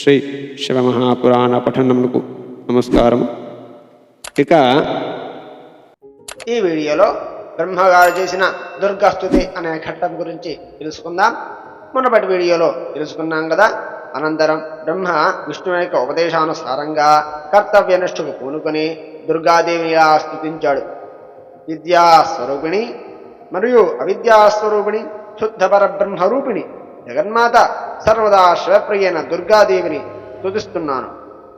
శ్రీ శివమహాపురాణ పఠనమునకు నమస్కారం. ఇక ఈ వీడియోలో బ్రహ్మగారు చేసిన దుర్గాస్తుతి అనే ఘట్టం గురించి తెలుసుకుందాం. మునపటి వీడియోలో తెలుసుకున్నాం కదా అనంతరం బ్రహ్మ విష్ణువు యొక్క ఉపదేశానుసారంగా కర్తవ్యనిష్ఠకు పూనుకొని దుర్గాదేవిగా స్థుతించాడు. విద్యాస్వరూపిణి మరియు అవిద్యాస్వరూపిణి శుద్ధ పరబ్రహ్మరూపిణి జగన్మాత సర్వదా శివప్రియైన దుర్గాదేవిని తుదిస్తున్నాను.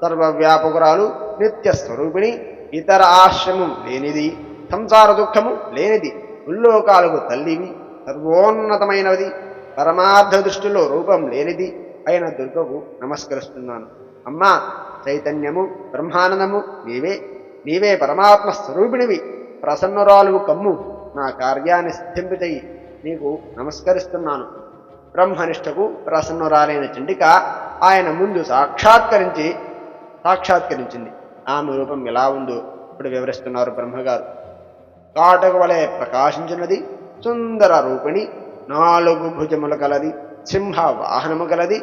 సర్వవ్యాపకురాలు నిత్య స్వరూపిణి ఇతర ఆశ్రమం లేనిది సంసార దుఃఖము లేనిది ఉల్లోకాలకు తల్లివి సర్వోన్నతమైనది పరమార్థ దృష్టిలో రూపం లేనిది అయిన దుర్గకు నమస్కరిస్తున్నాను. అమ్మా చైతన్యము బ్రహ్మానందము నీవే నీవే పరమాత్మ స్వరూపిణివి. ప్రసన్నురాలు కమ్ము నా కార్యాన్ని సిద్ధింపచేయి నీకు నమస్కరిస్తున్నాను. బ్రహ్మనిష్టకు ప్రసన్నురాలైన చండిక ఆయన ముందు సాక్షాత్కరించి సాక్షాత్కరించింది. ఆమె రూపం ఎలా ఉందో ఇప్పుడు వివరిస్తున్నారు బ్రహ్మగారు. కాటక వలె ప్రకాశించినది సుందర రూపిణి నాలుగు భుజములు కలది సింహ వాహనము కలది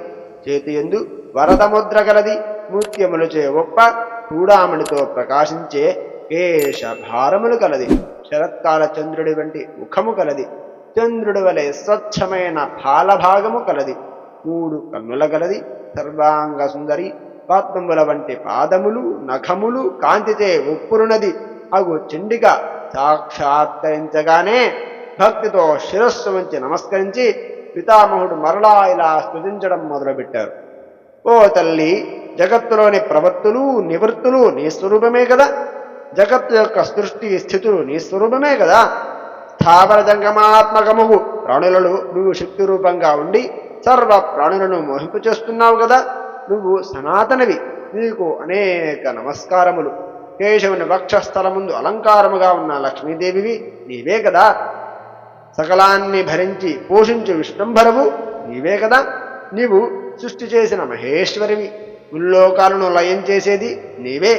చేతి ఎందు వరదముద్ర కలది ముత్యములచే ఒప్ప చూడామణితో ప్రకాశించే కేశ భారములు కలది శరత్కాల చంద్రుడి వంటి ముఖము కలది చంద్రుడి వలె స్వచ్ఛమైన పాలభాగము కలది. మూడు కన్నుల కలది సర్వాంగ సుందరి పాత్మముల వంటి పాదములు నఖములు కాంతిచే ఉప్పురునది అగు చండిక సాక్షాత్కరించగానే భక్తితో శిరస్సు వంచి నమస్కరించి పితామహుడు మరలా ఇలా స్థుతించడం మొదలుపెట్టారు. ఓ తల్లి జగత్తులోని ప్రవృత్తులు నివృత్తులు నీ స్వరూపమే కదా. జగత్తు యొక్క సృష్టి స్థితులు నీ స్వరూపమే కదా. స్థావర జంగమాత్మకముగు ప్రాణులలో నువ్వు శక్తి రూపంగా ఉండి సర్వ ప్రాణులను మోహింపు చేస్తున్నావు కదా. నువ్వు సనాతనవి. నీకు అనేక నమస్కారములు. కేశవుని వక్షస్థల ముందు అలంకారముగా ఉన్న లక్ష్మీదేవివి నీవే కదా. సకలాన్ని భరించి పోషించు విష్ణంభరవు నీవే కదా. నీవు సృష్టి చేసిన మహేశ్వరివి. ముల్లోకాలను లయం చేసేది నీవే.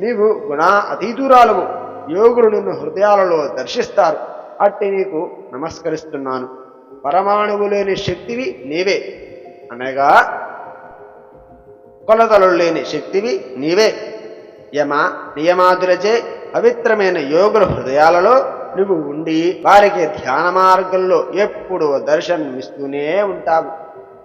నీవు గుణా అతీతురాలవు యోగులు నిన్ను హృదయాలలో దర్శిస్తారు. అట్టి నీకు నమస్కరిస్తున్నాను. పరమాణువు లేని శక్తివి నీవే. అనగా కొలతలు లేని శక్తివి నీవే. యమ నియమాదులచే పవిత్రమైన యోగుల హృదయాలలో నువ్వు ఉండి వారికి ధ్యాన మార్గంలో ఎప్పుడూ దర్శనమిస్తూనే ఉంటావు.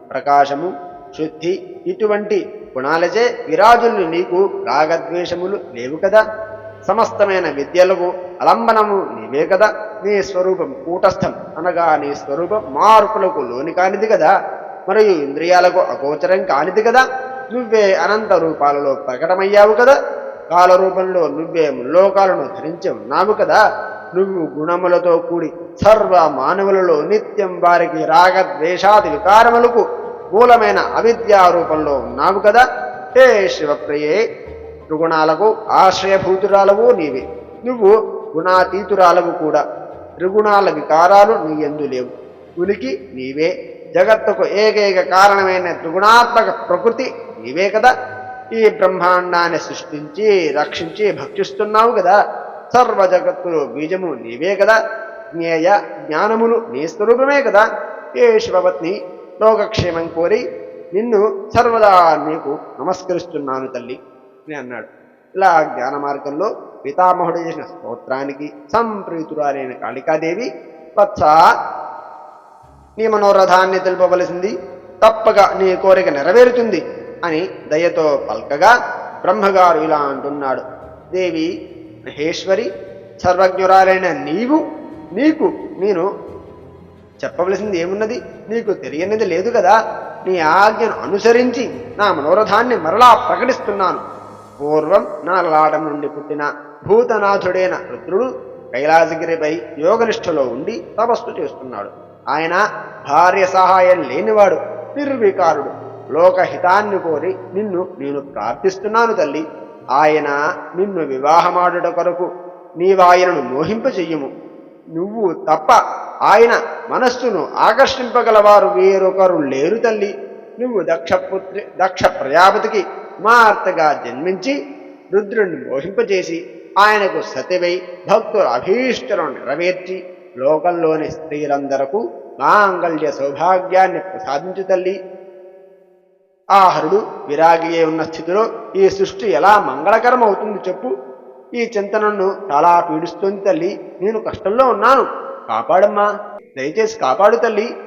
ప్రకాశము శుద్ధి ఇటువంటి గుణాలచే విరాజులు నీకు రాగద్వేషములు లేవు కదా? సమస్తమైన విద్యలకు అలంబనము నీవే కదా నీ స్వరూపం కూటస్థం. అనగా నీ స్వరూపం మార్పులకు లోని కానిది కదా. మరియు ఇంద్రియాలకు అగోచరం కానిది కదా. నువ్వే అనంత రూపాలలో ప్రకటమయ్యావు కదా. కాల రూపంలో నువ్వే లోకాలను ధరించి ఉన్నావు కదా. నువ్వు గుణములతో కూడి సర్వ మానవులలో నిత్యం వారికి రాగద్వేషాది వికారములకు మూలమైన అవిద్యా రూపంలో ఉన్నావు కదా. హే శివప్రియే త్రిగుణాలకు ఆశ్రయభూతురాలవు నీవే. నువ్వు గుణాతీతురాలవు కూడా. త్రిగుణాల వికారాలు నీ ఎందు లేవు. ఉనికి నీవే. జగత్తుకు ఏకైక కారణమైన త్రిగుణాత్మక ప్రకృతి నీవే కదా. ఈ బ్రహ్మాండాన్ని సృష్టించి రక్షించి భక్షిస్తున్నావు కదా. సర్వ జగత్తులు బీజము నీవే కదా. జ్ఞేయ జ్ఞానములు నీ స్వరూపమే కదా. ఏ శివవత్ని లోకక్షేమం కోరి నిన్ను సర్వదా నీకు నమస్కరిస్తున్నాను తల్లి అని అన్నాడు. ఇలా జ్ఞాన మార్గంలో పితామహుడు చేసిన స్తోత్రానికి సంప్రీతురాలైన కాళికాదేవి వత్స నీ మనోరథాన్ని తెలుపవలసింది తప్పక నీ కోరిక నెరవేరుతుంది అని దయతో పల్కగా బ్రహ్మగారు ఇలా అంటున్నాడు. దేవి మహేశ్వరి సర్వజ్ఞురాలైన నీవు నీకు నేను చెప్పవలసింది ఏమున్నది? నీకు తెలియనిది లేదు కదా? నీ ఆజ్ఞను అనుసరించి నా మనోరథాన్ని మరలా ప్రకటిస్తున్నాను. పూర్వం నా లాడం నుండి పుట్టిన భూతనాథుడైన రుద్రుడు కైలాసగిరిపై యోగనిష్టలో ఉండి తపస్సు చేస్తున్నాడు. ఆయన భార్య సహాయం లేనివాడు నిర్వికారుడు. లోకహితాన్ని కోరి నిన్ను నేను ప్రార్థిస్తున్నాను తల్లి. ఆయన నిన్ను వివాహమాడుట కొరకు నీవాయనను మోహింపచెయ్యము నువ్వు తప్ప ఆయన మనస్సును ఆకర్షింపగలవారు వేరొకరు లేరు తల్లి. నువ్వు దక్షపుత్రి దక్ష ప్రజాపతికి కుమార్తెగా జన్మించి రుద్రుణ్ణి మోహింపచేసి ఆయనకు సతివై భక్తుల అభీష్టలను నెరవేర్చి లోకంలోని స్త్రీలందరకు మాంగళ్య సౌభాగ్యాన్ని ప్రసాదించు తల్లి. ఆ హరుడు విరాగియే ఉన్న స్థితిలో ఈ సృష్టి ఎలా మంగళకరం అవుతుంది చెప్పు. ఈ చింతనను చాలా పీడిస్తోంది తల్లి. నేను కష్టంలో ఉన్నాను. కాపాడమ్మా. దయచేసి కాపాడు తల్లి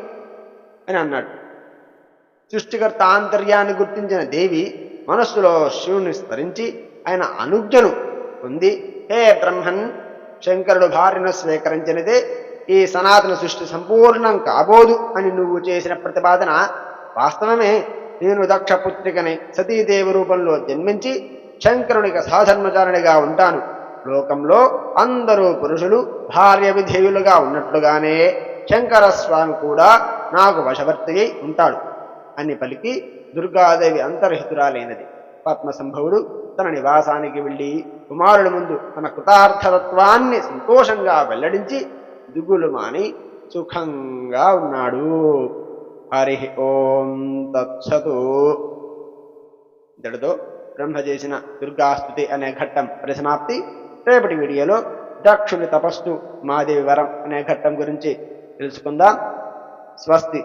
అని అన్నాడు. సృష్టికర్త ఆంతర్యాన్ని గుర్తించిన దేవి మనస్సులో శివుని స్మరించి ఆయన అనుజ్ఞను ఉంది. హే బ్రహ్మన్ శంకరుడు భార్యను స్వీకరించినది ఈ సనాతన సృష్టి సంపూర్ణం కాబోదు అని నువ్వు చేసిన ప్రతిపాదన వాస్తవమే. నేను దక్షపుత్రికని సతీదేవి రూపంలో జన్మించి శంకరునికి సాధర్మచారునిగా ఉంటాను. లోకంలో అందరూ పురుషులు భార్య విధేయులుగా ఉన్నట్లుగానే శంకర స్వామి కూడా నాకు వశవర్తి ఉంటాడు. అని పలికి దుర్గాదేవి అంతర్హితురాలైనది. పద్మసంభవుడు తన నివాసానికి వెళ్ళి కుమారుడి ముందు తన కృతార్థతత్వాన్ని సంతోషంగా వెల్లడించి దిగులు మాని సుఖంగా ఉన్నాడు. హరి ఓం తత్సతు. ఇంతటితో బ్రహ్మ చేసిన దుర్గాస్తుతి అనే ఘట్టం పరిసమాప్తి. రేపటి వీడియోలో దక్షుని తపస్సు మాదేవి వరం అనే ఘట్టం గురించి తెలుసుకుందాం. స్వస్తి.